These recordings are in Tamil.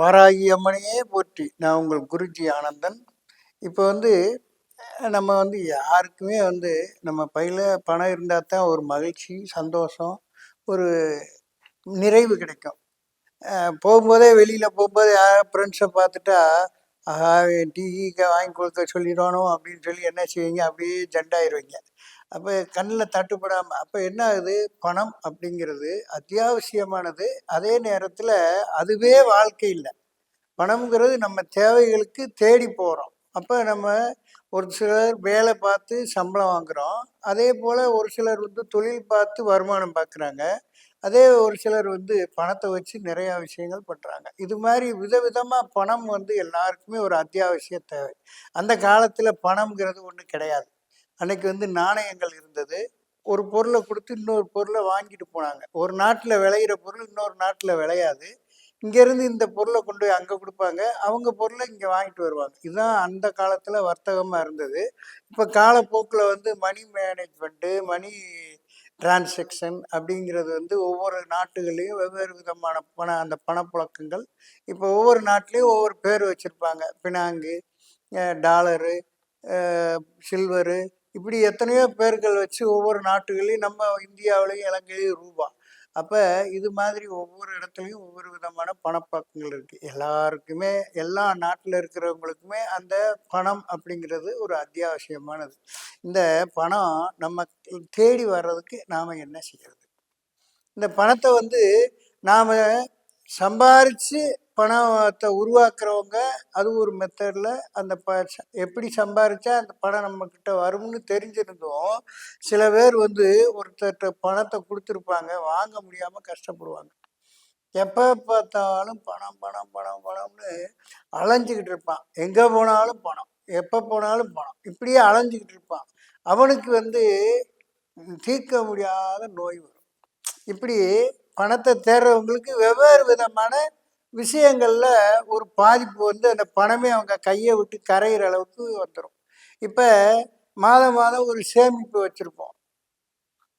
வாராகி அம்மனையே போற்றி. நான் உங்கள் குருஜி ஆனந்தன். இப்போ வந்து நம்ம வந்து யாருக்குமே வந்து நம்ம பையில் பணம் இருந்தால் தான் ஒரு மகிழ்ச்சி சந்தோஷம் ஒரு நிறைவு கிடைக்கும். போகும்போதே வெளியில் போகும்போது யார் ஃப்ரெண்ட்ஸை பார்த்துட்டா ஆஹா டீ வாங்கி கொடுக்க சொல்லிடணும் அப்படின்னு சொல்லி என்ன செய்வீங்க? அப்படியே ஜெண்டாயிருவீங்க. அப்போ கண்ணில் தட்டுப்படாமல் அப்போ என்ன ஆகுது பணம் அப்படிங்கிறது அத்தியாவசியமானது. அதே நேரத்தில் அதுவே வாழ்க்கை இல்லை. பணம்ங்கிறது நம்ம தேவைகளுக்கு தேடி போகிறோம் அப்போ நம்ம ஒரு சிலர் வேலை பார்த்து சம்பளம் வாங்குகிறோம் அதே போல் ஒரு சிலர் வந்து தொழில் பார்த்து வருமானம் பார்க்குறாங்க. அதே ஒரு சிலர் வந்து பணத்தை வச்சு நிறையா விஷயங்கள் பண்ணுறாங்க இது மாதிரி விதவிதமாக பணம் வந்து எல்லாருக்குமே ஒரு அத்தியாவசிய தேவை. அந்த காலத்தில் பணம்ங்கிறது ஒன்றும் கிடையாது. அன்னைக்கு வந்து நாணயங்கள் இருந்தது. ஒரு பொருளை கொடுத்து இன்னொரு பொருளை வாங்கிட்டு போனாங்க. ஒரு நாட்டில் விளையிற பொருள் இன்னொரு நாட்டில் விளையாது. இங்கேருந்து இந்த பொருளை கொண்டு போய் அங்கே கொடுப்பாங்க. அவங்க பொருளை இங்கே வாங்கிட்டு வருவாங்க. இதுதான் அந்த காலத்தில் வர்த்தகமாக இருந்தது. இப்போ காலப்போக்கில் வந்து மணி மேனேஜ்மெண்ட்டு மணி டிரான்சாக்ஷன் அப்படிங்கிறது வந்து ஒவ்வொரு நாட்டுகள்லேயும் வெவ்வேறு விதமான பண அந்த பணப்புழக்கங்கள். இப்போ ஒவ்வொரு நாட்டிலையும் ஒவ்வொரு பேர் வச்சுருப்பாங்க. பினாங்கு டாலரு சில்வரு இப்படி எத்தனையோ பேர்கள் வச்சு ஒவ்வொரு நாட்டுகளையும் நம்ம இந்தியாவிலையும் இலங்கையிலையும் ரூபா. அப்போ இது மாதிரி ஒவ்வொரு இடத்துலையும் ஒவ்வொரு விதமான பணப்பக்கங்கள் இருக்குது எல்லாருக்குமே எல்லா நாட்டில் இருக்கிறவங்களுக்குமே அந்த பணம் அப்படிங்கிறது ஒரு அத்தியாவசியமானது. இந்த பணம் நம்ம தேடி வர்றதுக்கு நாம் என்ன செய்யறது? இந்த பணத்தை வந்து நாம் சம்பாரித்து பணத்தை உருவாக்குறவங்க அது ஒரு மெத்தடில் அந்த ப ச- எப்படி சம்பாரிச்சா அந்த பணம் நம்மக்கிட்ட வரும்னு தெரிஞ்சிருந்தோம் சில பேர் வந்து ஒருத்தர்கிட்ட பணத்தை கொடுத்துருப்பாங்க வாங்க முடியாமல் கஷ்டப்படுவாங்க. எப்போ பார்த்தாலும் பணம் பணம் பணம் பணம்னு அலைஞ்சிக்கிட்டு இருப்பான். எங்கே போனாலும் பணம் எப்போ போனாலும் பணம். இப்படியே அலைஞ்சிக்கிட்டு இருப்பான். அவனுக்கு வந்து தீர்க்க முடியாத நோய் வரும். இப்படி பணத்தை தேடுறவங்களுக்கு வெவ்வேறு விதமான விஷயங்களில் ஒரு பாதிப்பு வந்து அந்த பணமே அவங்க கையை விட்டு கரையிற அளவுக்கு வந்துடும் இப்போ மாதம் மாதம் ஒரு சேமிப்பு வச்சுருப்போம்.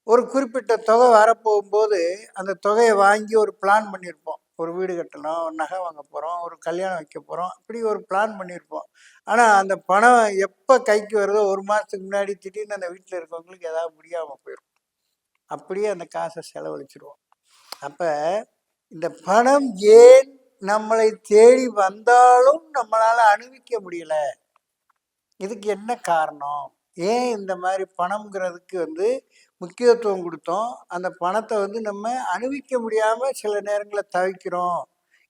ஒரு குறிப்பிட்ட தொகை வரப்போகும்போது அந்த தொகையை வாங்கி ஒரு பிளான் பண்ணியிருப்போம் ஒரு வீடு கட்டணும் ஒரு நகை வாங்க போகிறோம் ஒரு கல்யாணம் வைக்க போகிறோம் இப்படி ஒரு பிளான் பண்ணியிருப்போம் ஆனால் அந்த பணம் எப்போ கைக்கு வருதோ ஒரு மாதத்துக்கு முன்னாடி திடீர்னு அந்த வீட்டில் இருக்கவங்களுக்கு ஏதாவது முடியாமல் போயிடும் அப்படியே அந்த காசை செலவழிச்சிருவோம். அப்போ இந்த பணம் ஏன் நம்மளை தேடி வந்தாலும் நம்மளால் அனுபவிக்க முடியல. இதுக்கு என்ன காரணம்? ஏன் இந்த மாதிரி பணம்ங்கிறதுக்கு வந்து முக்கியத்துவம் கொடுத்தோம்? அந்த பணத்தை வந்து நம்ம அனுபவிக்க முடியாமல் சில நேரங்களில் தவிக்கிறோம்.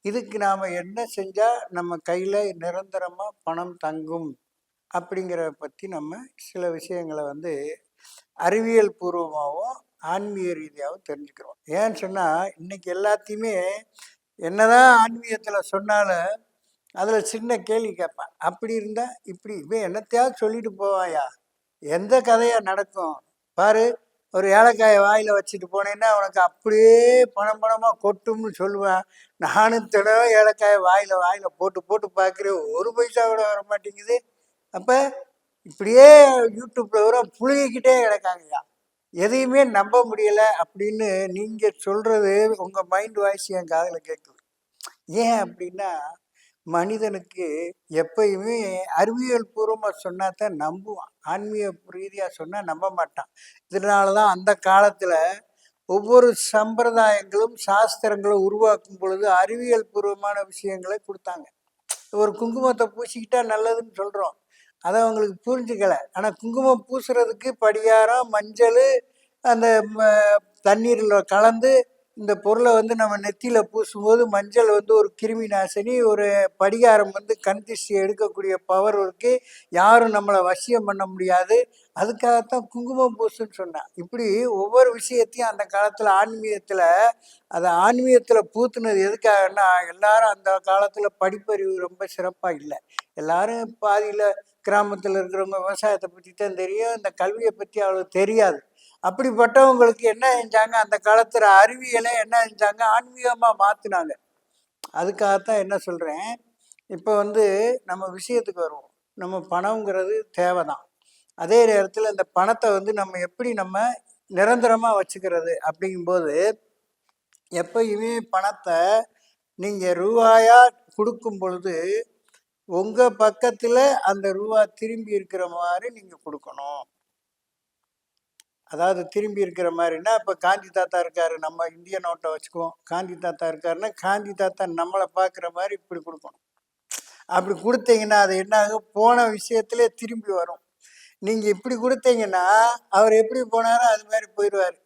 இதுக்கு நாம் என்ன செஞ்சால் நம்ம கையில் நிரந்தரமாக பணம் தங்கும்? அப்படிங்கிறத பற்றி நம்ம சில விஷயங்களை வந்து அறிவியல் பூர்வமாகவும் ஆன்மீக ரீதியாகவும் தெரிஞ்சுக்கிறோம். ஏன்னு சொன்னால் இன்றைக்கி எல்லாத்தையுமே என்னதான் ஆன்மீகத்தில் சொன்னாலும் அதில் சின்ன கேள்வி கேட்பேன். அப்படி இருந்தால் இப்படி இவன் என்னத்தையாவது சொல்லிட்டு போவாயா? எந்த கதையாக நடக்கும்? பாரு ஒரு ஏலக்காயை வாயில் வச்சுட்டு போனேன்னா உனக்கு அப்படியே பணம் பணமாக கொட்டும்னு சொல்லுவேன். நானும் தினம் ஏலக்காயை வாயில் வாயில் போட்டு போட்டு பார்க்குறேன். ஒரு பைசா கூட வர மாட்டேங்குது அப்போ இப்படியே யூடியூப்பில் வர புழுகிக்கிட்டே கிடக்காங்கய்யா. எதையுமே நம்ப முடியல அப்படின்னு நீங்கள் சொல்கிறது உங்கள் மைண்ட் வாய்ஸ் என் காதில் கேட்குது ஏன் அப்படின்னா மனிதனுக்கு எப்பயுமே அறிவியல் பூர்வமாக சொன்னா தான் நம்புவான். ஆன்மீக ரீதியாக சொன்னால் நம்ப மாட்டான். இதனால தான் அந்த காலத்தில் ஒவ்வொரு சம்பிரதாயங்களும் சாஸ்திரங்களும் உருவாக்கும் பொழுது அறிவியல் பூர்வமான விஷயங்களை கொடுத்தாங்க. ஒரு குங்குமத்தை பூசிக்கிட்டா நல்லதுன்னு சொல்கிறோம் அதை அவங்களுக்கு புரிஞ்சுக்கல. ஆனால் குங்குமம் பூசுறதுக்கு படிகாரம் மஞ்சள் அந்த தண்ணீரில் கலந்து இந்த பொருளை வந்து நம்ம நெத்தியில் பூசும்போது மஞ்சள் வந்து ஒரு கிருமி நாசினி ஒரு படிகாரம் வந்து கண் திஷ்டி எடுக்கக்கூடிய பவர் இருக்குது யாரும் நம்மளை வசியம் பண்ண முடியாது. அதுக்காகத்தான் குங்குமம் பூசுன்னு சொன்னேன். இப்படி ஒவ்வொரு விஷயத்தையும் அந்த காலத்தில் ஆன்மீகத்தில் அதை ஆன்மீகத்தில் பூத்துனது எதுக்காகன்னா எல்லாரும் அந்த காலத்தில் படிப்பறிவு ரொம்ப சிறப்பாக இல்லை. எல்லாரும் பாதியில் கிராமத்தில் இருக்கிறவங்க விவசாயத்தை பற்றி தான் தெரியும். இந்த கல்வியை பற்றி அவ்வளோ தெரியாது. அப்படிப்பட்டவங்களுக்கு என்ன செஞ்சாங்க? அந்த காலத்தில் அறிவியலை என்ன செஞ்சாங்க? ஆன்மீகமாக மாற்றினாங்க அதுக்காகத்தான் என்ன சொல்கிறேன் இப்போ வந்து நம்ம விஷயத்துக்கு வருவோம். நம்ம பணங்கிறது தேவை தான் அதே நேரத்தில் இந்த பணத்தை வந்து நம்ம எப்படி நம்ம நிரந்தரமாக வச்சுக்கிறது அப்படிங்கும்போது எப்பயுமே பணத்தை நீங்கள் ரூபாயாக கொடுக்கும் பொழுது உங்கள் பக்கத்தில் அந்த ரூபா திரும்பி இருக்கிற மாதிரி நீங்கள் கொடுக்கணும். அதாவது திரும்பி இருக்கிற மாதிரின்னா இப்போ காந்தி தாத்தா இருக்காரு நம்ம இந்திய நோட்டை வச்சுக்குவோம். காந்தி தாத்தா இருக்காருன்னா காந்தி தாத்தா நம்மளை பார்க்குற மாதிரி இப்படி கொடுக்கணும். அப்படி கொடுத்தீங்கன்னா அது என்ன ஆகும் போன விஷயத்திலே திரும்பி வரும். நீங்கள் இப்படி கொடுத்தீங்கன்னா அவர் எப்படி போனாரோ அது மாதிரி போயிடுவார்.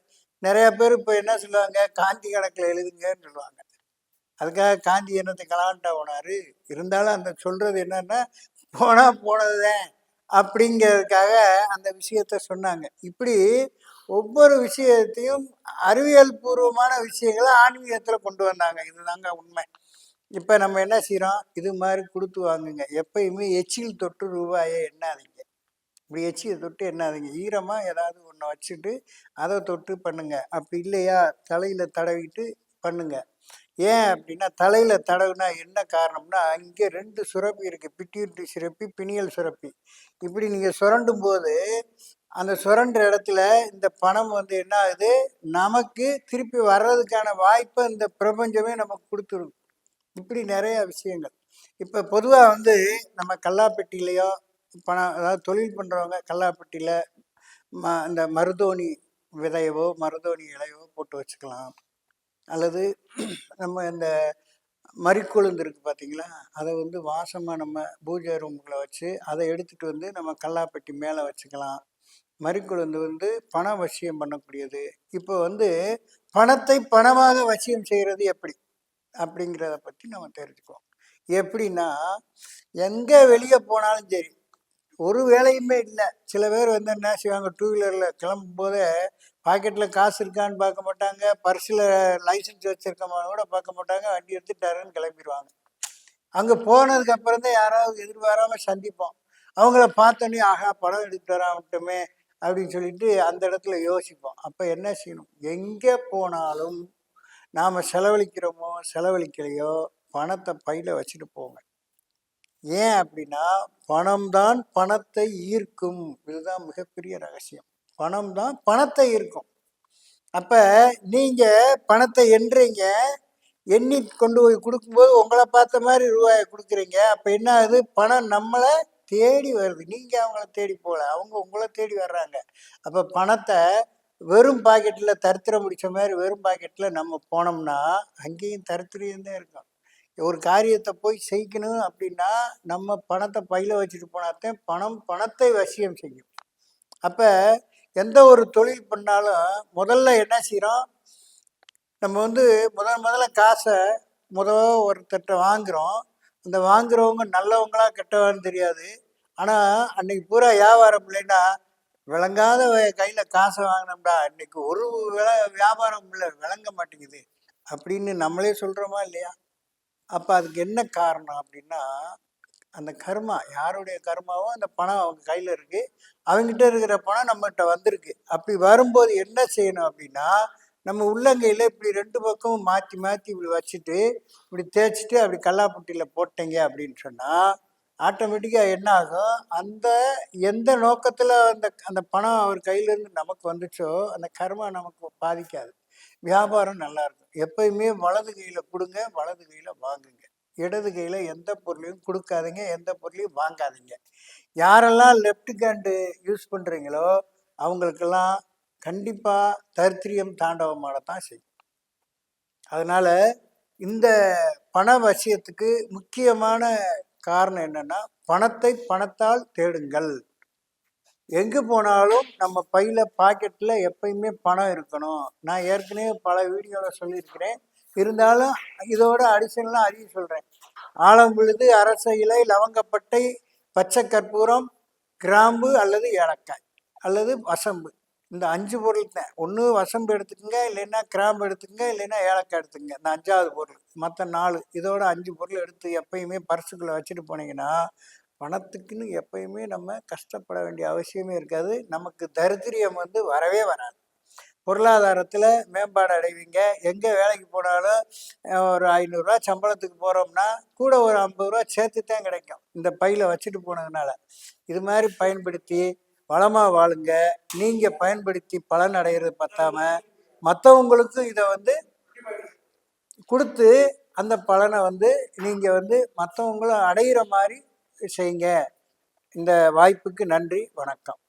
நிறையா பேர் இப்போ என்ன சொல்லுவாங்க? காந்தி கணக்கில் எழுதுங்கன்னு சொல்லுவாங்க. அதுக்காக காந்தி என்னத்தை கலாண்டா போனார். இருந்தாலும் அந்த சொல்கிறது என்னன்னா போனது போனதுதான் அப்படிங்கிறதுக்காக அந்த விஷயத்த சொன்னாங்க. இப்படி ஒவ்வொரு விஷயத்தையும் அறிவியல் பூர்வமான விஷயங்களை ஆன்மீகத்தில் கொண்டு வந்தாங்க. இதுதாங்க உண்மை. இப்போ நம்ம என்ன செய்கிறோம் இது மாதிரி கொடுத்து வாங்குங்க. எப்பயுமே எச்சில் தொட்டு ரூபாயை எண்ணாதீங்க. இப்படி எச்சியை தொட்டு எண்ணாதீங்க. ஈரமாக ஏதாவது ஒன்று வச்சுட்டு அதை தொட்டு பண்ணுங்க. அப்படி இல்லையா? தலையில் தடவிட்டு பண்ணுங்க. ஏன் அப்படின்னா தலையில் தடவுனா என்ன காரணம்னா இங்கே ரெண்டு சுரப்பி இருக்குது பிட்யூட்ரி சுரப்பி பிணியல் சுரப்பி. இப்படி நீங்கள் சுரண்டும் போது அந்த சுரண்ட இடத்துல இந்த பணம் வந்து என்ன ஆகுது? நமக்கு திருப்பி வர்றதுக்கான வாய்ப்பை இந்த பிரபஞ்சமே நமக்கு கொடுத்துரும். இப்படி நிறைய விஷயங்கள். இப்போ பொதுவாக வந்து நம்ம கல்லாப்பெட்டிலையோ பணம் அதாவது தொழில் பண்ணுறவங்க கல்லாப்பெட்டியில் ம இந்த மருதோணி விதையவோ மருதோணி இலையவோ போட்டு வச்சுக்கலாம். அல்லது நம்ம இந்த மறிக்கொழுந்து இருக்குது பார்த்தீங்களா அதை வந்து வாசமாக நம்ம பூஜை ரூம்குள்ளே வச்சு அதை எடுத்துகிட்டு வந்து நம்ம கல்லாப்பெட்டி மேலே வச்சுக்கலாம். மறிக்கொழுந்து வந்து பண வசியம் பண்ணக்கூடியது. இப்போ வந்து பணத்தை பணமாக வசியம் செய்கிறது எப்படி? அப்படிங்கிறத பற்றி நம்ம தெரிஞ்சுக்குவோம். எப்படின்னா எங்கே வெளியே போனாலும் சரி ஒரு வேலையுமே இல்லை. சில பேர் வந்து என்ன செய்வாங்க டூ வீலரில் கிளம்பும் போதே பாக்கெட்டில் காசு இருக்கான்னு பார்க்க மாட்டாங்க. பர்ஸில் லைசன்ஸ் வச்சுருக்கமான கூட பார்க்க மாட்டாங்க. வண்டி எடுத்துட்டாருன்னு கிளம்பிடுவாங்க அங்கே போனதுக்கு அப்புறம் தான் யாராவது எதிர்பாராமல் சந்திப்போம். அவங்கள பார்த்தோன்னே ஆகா படம் எடுத்துட்டு வராமட்டுமே அப்படின்னு சொல்லிட்டு அந்த இடத்துல யோசிப்போம். அப்போ என்ன செய்யணும்? எங்கே போனாலும் நாம் செலவழிக்கிறோமோ செலவழிக்கலையோ பணத்தை பையில் வச்சுட்டு போங்க. ஏன் அப்படின்னா பணம்தான் பணத்தை ஈர்க்கும். இதுதான் மிகப்பெரிய ரகசியம். பணம் தான் பணத்தை இருக்கும் அப்போ நீங்கள் பணத்தை எண்றீங்க எண்ணி கொண்டு போய் கொடுக்கும்போது உங்களை பார்த்த மாதிரி ரூபாயை கொடுக்குறீங்க. அப்போ என்ன ஆகுது? பணம் நம்மளை தேடி வருது. நீங்கள் அவங்கள தேடி போகல. அவங்க உங்களை தேடி வர்றாங்க. அப்போ பணத்தை வெறும் பாக்கெட்டில் தரித்திரம் முடித்த மாதிரி வெறும் பாக்கெட்டில் நம்ம போனோம்னா அங்கேயும் தரித்திரியம் தான் இருக்கும். ஒரு காரியத்தை போய் செய்யணும் அப்படின்னா நம்ம பணத்தை பையில் வச்சுட்டு போனாத்தான் பணம் பணத்தை வசியம் செய்யும். அப்போ எந்த ஒரு தொழில் பண்ணாலும் முதல்ல என்ன செய்கிறோம் நம்ம வந்து முதல் முதல்ல காசை முதல் ஒருத்தட்ட வாங்குகிறோம் அந்த வாங்குறவங்க நல்லவங்களா கெட்டவான்னு தெரியாது. ஆனால் அன்னைக்கு பூரா வியாபாரம் இல்லைன்னா விளங்காத கையில் காசை வாங்கினோம்டா இன்னைக்கு ஒரு வில வியாபாரம் இல்லை விளங்க மாட்டேங்குது. அப்படின்னு நம்மளே சொல்கிறோமா இல்லையா? அப்போ அதுக்கு என்ன காரணம் அப்படின்னா அந்த கர்மா யாருடைய கர்மாவோ அந்த பணம் அவங்க கையில் இருக்குது அவங்ககிட்ட இருக்கிற பணம் நம்மகிட்ட வந்திருக்கு. அப்படி வரும்போது என்ன செய்யணும் அப்படின்னா நம்ம உள்ளங்கையில் இப்படி ரெண்டு பக்கமும் மாற்றி மாற்றி இப்படி வச்சுட்டு இப்படி தேய்ச்சிட்டு அப்படி கல்லாப்பட்டியில் போட்டீங்க அப்படின்னு சொன்னால் ஆட்டோமேட்டிக்காக என்ன ஆகும்? அந்த எந்த நோக்கத்தில் அந்த அந்த பணம் அவர் கையிலேருந்து நமக்கு வந்துச்சோ அந்த கர்மா நமக்கு பாதிக்காது. வியாபாரம் நல்லா இருக்கும். எப்பயுமே வலது கையில் கொடுங்க வலது கையில் வாங்குங்க. இடது கையில் எந்த பொருளையும் கொடுக்காதீங்க எந்த பொருளையும் வாங்காதீங்க. யாரெல்லாம் லெஃப்ட் ஹேண்டு யூஸ் பண்ணுறீங்களோ அவங்களுக்கெல்லாம் கண்டிப்பாக தரித்திரியம் தாண்டவமானதான் செய்யும். அதனால் இந்த பண வசியத்துக்கு முக்கியமான காரணம் என்னென்னா பணத்தை பணத்தால் தேடுங்கள். எங்கே போனாலும் நம்ம பையில் பாக்கெட்டில் எப்பயுமே பணம் இருக்கணும். நான் ஏற்கனவே பல வீடியோவில் சொல்லியிருக்கிறேன். இருந்தாலும் இதோட அடிஷனலாக அறிய சொல்கிறேன் ஆலம்புழுது அரச இலை லவங்கப்பட்டை பச்சை கற்பூரம் கிராம்பு அல்லது ஏலக்காய் அல்லது வசம்பு. இந்த அஞ்சு பொருள் தான். ஒன்று வசம்பு எடுத்துக்கோங்க இல்லைன்னா கிராம்பு எடுத்துக்கோங்க இல்லைன்னா ஏலக்காய் எடுத்துக்கங்க. இந்த அஞ்சாவது பொருள். மற்ற நாலு இதோட அஞ்சு பொருள் எடுத்து எப்பயுமே பர்சுக்குள்ளே வச்சுட்டு போனீங்கன்னா பணத்துக்குன்னு எப்பயுமே நம்ம கஷ்டப்பட வேண்டிய அவசியமே இருக்காது. நமக்கு தரித்திரியம் வந்து வரவே வராது. பொருளாதாரத்தில் மேம்பாடு அடைவீங்க. எங்கே வேலைக்கு போனாலும் ஒரு ஐநூறுரூவா சம்பளத்துக்கு போகிறோம்னா கூட ஒரு ஐம்பது ரூபா சேர்த்து தான் கிடைக்கும். இந்த பையில் வச்சுட்டு போனதுனால. இது மாதிரி பயன்படுத்தி வளமாக வாழுங்க. நீங்கள் பயன்படுத்தி பலன் அடைகிறது பத்தாம மற்றவங்களுக்கும் இதை வந்து கொடுத்து அந்த பலனை வந்து நீங்கள் வந்து மற்றவங்களும் அடையிற மாதிரி செய்யுங்க. இந்த வாய்ப்புக்கு நன்றி வணக்கம்.